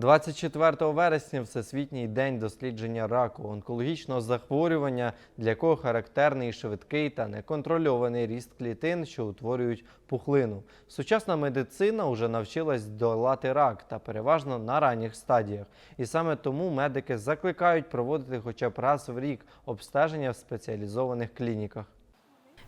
24 вересня Всесвітній день дослідження раку, онкологічного захворювання, для якого характерний швидкий та неконтрольований ріст клітин, що утворюють пухлину. Сучасна медицина вже навчилась долати рак та переважно на ранніх стадіях. І саме тому медики закликають проводити хоча б раз в рік обстеження в спеціалізованих клініках.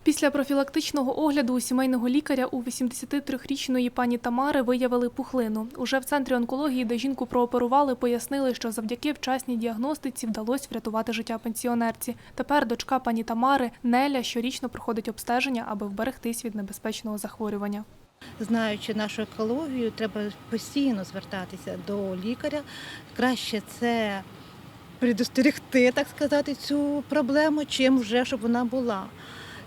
Після профілактичного огляду у сімейного лікаря у 83-річної пані Тамари виявили пухлину. Уже в центрі онкології, де жінку прооперували, пояснили, що завдяки вчасній діагностиці вдалося врятувати життя пенсіонерці. Тепер дочка пані Тамари Неля щорічно проходить обстеження, аби вберегтись від небезпечного захворювання. Знаючи нашу екологію, треба постійно звертатися до лікаря. Краще це предостерегти, так сказати, цю проблему, чим вже щоб вона була.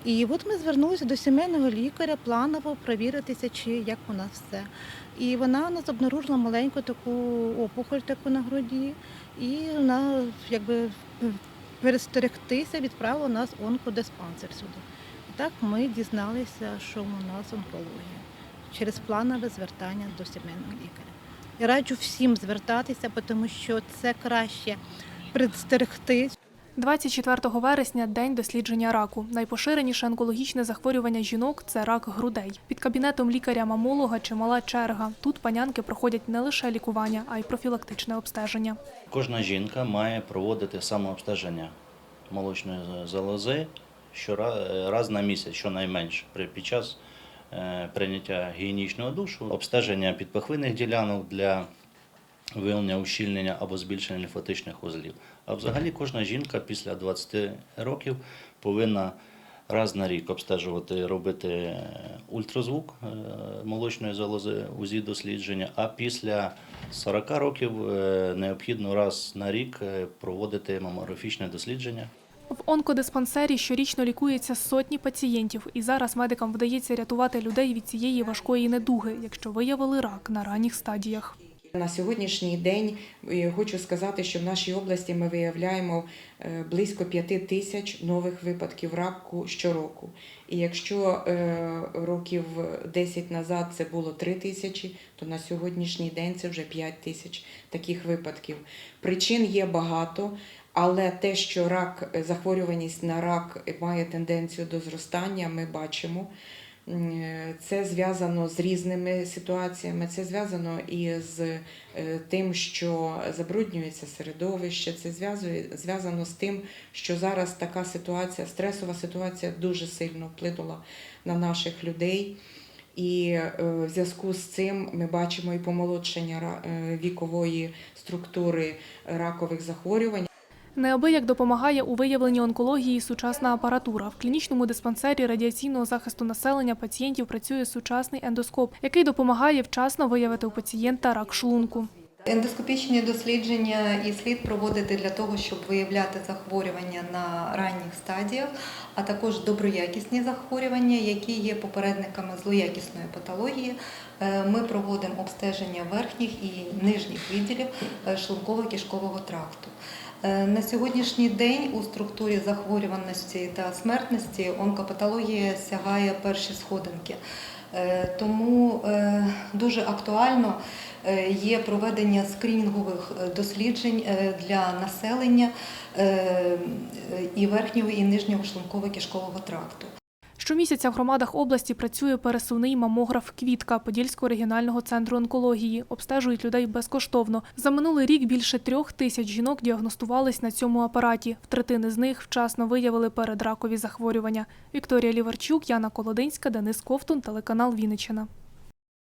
І от ми звернулися до сімейного лікаря планово перевіритися, чи як у нас все. І вона у нас обнаружила маленьку таку опухоль таку на груді, і вона якби перестерегтися відправила нас онкодиспансер сюди. І так ми дізналися, що у нас онкологія через планове звертання до сімейного лікаря. Я раджу всім звертатися, тому що це краще предстерегти 24 вересня – день дослідження раку. Найпоширеніше онкологічне захворювання жінок – це рак грудей. Під кабінетом лікаря-мамолога чимала черга. Тут панянки проходять не лише лікування, а й профілактичне обстеження. Кожна жінка має проводити самообстеження молочної залози раз на місяць, щонайменше, під час е, прийняття гігієнічного душу, обстеження підпахвинних ділянок для виявлення ущільнення або збільшення лімфатичних узлів. А взагалі кожна жінка після 20 років повинна раз на рік обстежувати, робити е, ультразвук е, молочної залози, УЗІ дослідження, а після 40 років е, необхідно раз на рік проводити мамографічне дослідження. В онкодиспансері щорічно лікується сотні пацієнтів, і зараз медикам вдається рятувати людей від цієї важкої недуги, якщо виявили рак на ранніх стадіях. На сьогоднішній день е, хочу сказати, що в нашій області ми виявляємо е, близько 5 тисяч нових випадків раку щороку. І якщо е, років 10 назад це було 3 тисячі, то на сьогоднішній день це вже 5 тисяч таких випадків. Причин є багато. Але те, що рак, захворюваність на рак має тенденцію до зростання, ми бачимо. Е, Це зв'язано з різними ситуаціями. Це зв'язано і з е, тим, що забруднюється середовище. Це зв'язано з тим, що зараз така ситуація, стресова ситуація дуже сильно вплинула на наших людей. І е, в зв'язку з цим ми бачимо і помолодшення вікової структури ракових захворювань. Неабияк допомагає у виявленні онкології сучасна апаратура. В клінічному диспансері радіаційного захисту населення пацієнтів працює сучасний ендоскоп, який допомагає вчасно виявити у пацієнта рак шлунку. Ендоскопічні дослідження і слід проводити для того, щоб виявляти захворювання на ранніх стадіях, а також доброякісні захворювання, які є попередниками злоякісної патології. Е, Ми проводимо обстеження верхніх і нижніх відділів е, шлунково-кишкового тракту. Е, На сьогоднішній день у структурі захворюваності та смертності онкопатологія сягає перші сходинки. Тому дуже актуально є проведення скринінгових е, досліджень е, для населення е, е, і верхнього і нижнього шлунково-кишкового тракту. Щомісяця в громадах області працює пересувний мамограф Квітка Подільського регіонального центру онкології. Обстежують людей безкоштовно. За минулий рік більше трьох тисяч жінок діагностувались на цьому апараті. В третини з них вчасно виявили передракові захворювання. Вікторія Ліварчук, Яна Колодинська, Денис Ковтун, телеканал Вінниччина.